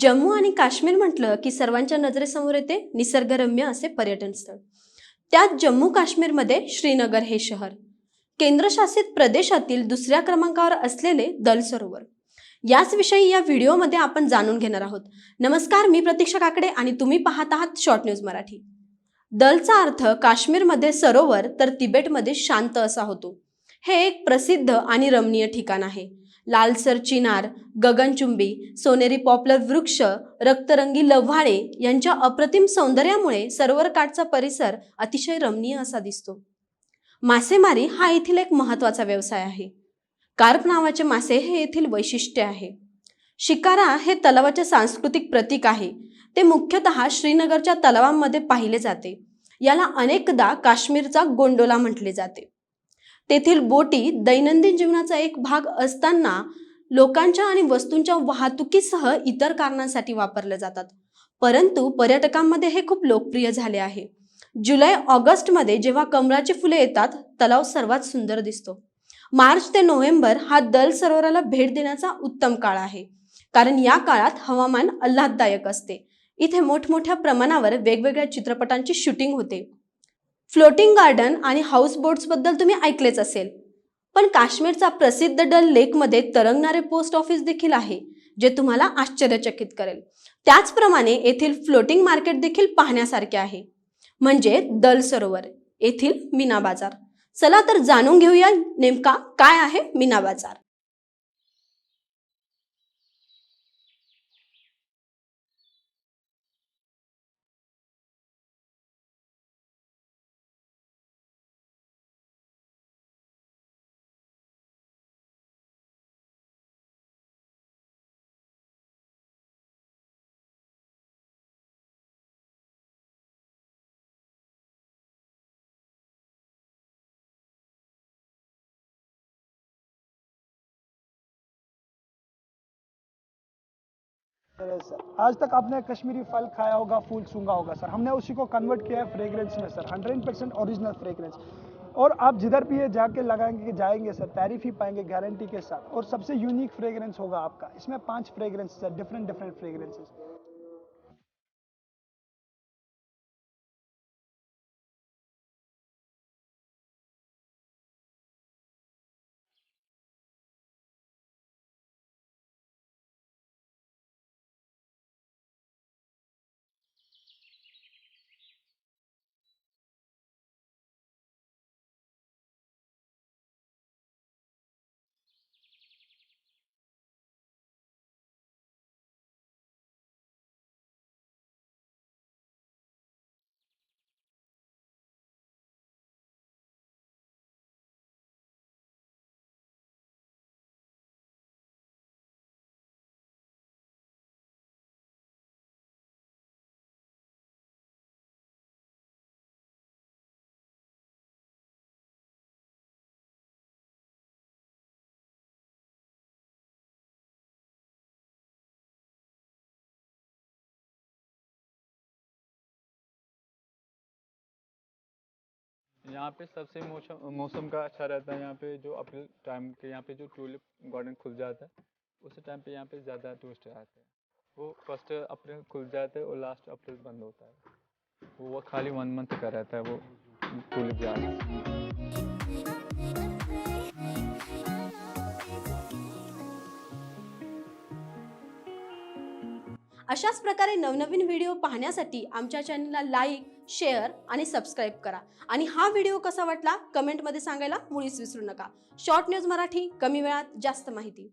जम्मू आणि काश्मीर म्हटलं की सर्वांच्या नजरेसमोर येते निसर्गरम्य असे पर्यटन स्थळ. त्यात जम्मू काश्मीरमध्ये श्रीनगर हे शहर. केंद्रशासित प्रदेशातील दुसऱ्या क्रमांकावर असलेले दल सरोवर. याच विषयी या व्हिडिओमध्ये आपण जाणून घेणार आहोत. नमस्कार मी प्रतीक्षा काकडे आणि तुम्ही पाहत आहात शॉर्ट न्यूज मराठी. दलचा अर्थ काश्मीरमध्ये सरोवर तर तिबेटमध्ये शांत असा होतो. हे एक प्रसिद्ध आणि रमणीय ठिकाण आहे. लालसर चिनार गगनचुंबी सोनेरी पॉप्युलर वृक्ष रक्तरंगी लव्हाळे यांच्या अप्रतिम सौंदर्यामुळे सरोवरकाठचा परिसर अतिशय रमणीय असा दिसतो. मासेमारी हा येथील एक महत्त्वाचा व्यवसाय आहे. कार्प नावाचे मासे हे येथील वैशिष्ट्य आहे. शिकारा हे तलावाचे सांस्कृतिक प्रतीक आहे. ते मुख्यतः श्रीनगरच्या तलावांमध्ये पाहिले जाते. याला अनेकदा काश्मीरचा गोंडोला म्हटले जाते. तेथील बोटी दैनंदिन जीवनाचा एक भाग असताना लोकांच्या आणि वस्तूंच्या वाहतुकीसह इतर कारणांसाठी वापरल्या जातात. परंतु पर्यटकांमध्ये हे खूप लोकप्रिय झाले आहे. जुलै ऑगस्टमध्ये जेव्हा कमळाची फुले येतात तलाव सर्वात सुंदर दिसतो. मार्च ते नोव्हेंबर हा दल सरोवराला भेट देण्याचा उत्तम काळ आहे. कारण या काळात हवामान आल्हाददायक असते. इथे मोठमोठ्या प्रमाणावर वेगवेगळ्या चित्रपटांची शूटिंग होते. फ्लोटिंग गार्डन आणि हाऊस तुम्ही ऐकलेच असेल. पण काश्मीरचा प्रसिद्ध डल लेकमध्ये तरंगणारे पोस्ट ऑफिस देखील आहे जे तुम्हाला आश्चर्यचकित करेल. त्याचप्रमाणे येथील फ्लोटिंग मार्केट देखील पाहण्यासारखे आहे. म्हणजे दल सरोवर येथील मीना बाजार. चला तर जाणून घेऊया नेमका काय आहे मीना बाजार. सर आज तक आपने कश्मीरी फल खाया होगा, फूल सूँगा होगा सर हमने उसी को कन्वर्ट किया है फ्रेगरेंस में sir hundred percent original fragrance और आप जिधर भी ये जाके लगाएँगे, जाएँगे सर तारीफ़ ही पाएँगे गारंटी के साथ। और सबसे यूनिक फ्रेगरेंस होगा आपका। इसमें पाँच fragrance sir different different fragrances यहाँ पे सबसे मौसम मौसम का अच्छा रहता है यहाँ पे जो अप्रैल टाइम के यहाँ पे जो ट्यूलिप गार्डन खुल जाता है, उस टाइम पे यहाँ पे ज़्यादा टूरिस्ट आते हैं। वो फ़र्स्ट अप्रैल खुल जाता है और लास्ट अप्रैल बंद होता है। वो वो खाली वन मंथ का रहता है वो ट्यूलिप गार्डन अशाच प्रकारे नवनवीन व्हिडिओ पाहण्यासाठी आमच्या चॅनलला लाईक शेअर आणि सबस्क्राईब करा. आणि हा व्हिडिओ कसा वाटला? कमेंटमध्ये सांगायला मुळीच विसरू नका. शॉर्ट न्यूज मराठी कमी वेळात जास्त माहिती.